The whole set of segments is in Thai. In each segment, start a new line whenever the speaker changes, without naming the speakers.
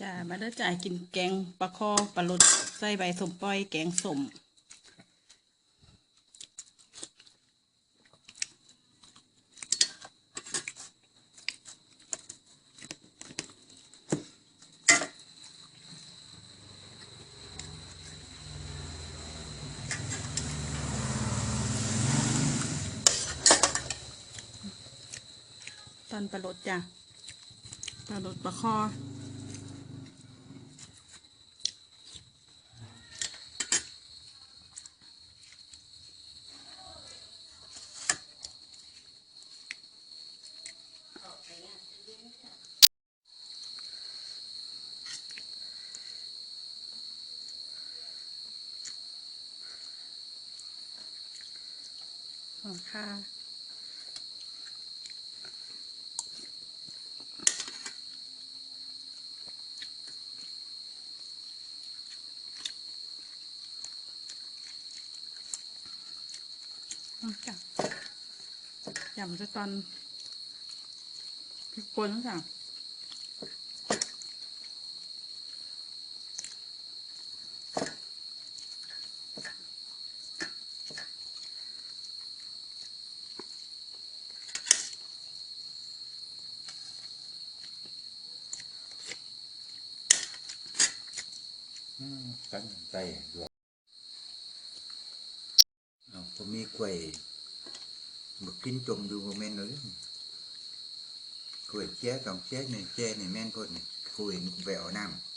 จ้ามาเด้จ่ายกินแกงปลาคอปลาลดใส่ใบสมปล่อยแกงสมตอนปลาลดจ้ะปลาลดปลาคอ ของค่ะเอาจับยำจะตอนพริกป่นค่ะ
อืมกันใจอยู่เอาผมมีกล้วยบักกินจมอยู่บ่แม่นเลยกล้วยแจ้ต้องแจ้นี่แจ้นี่แม่นพดนี่กล้วยนี่ไปเอาน้ำ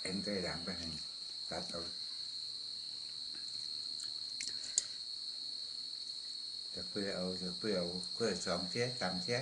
เอ็นใจดังไปให้ตัดเอาจะเพื่อเอาจะเพื่อเอาเพื่อสองแจ้ตามแจ้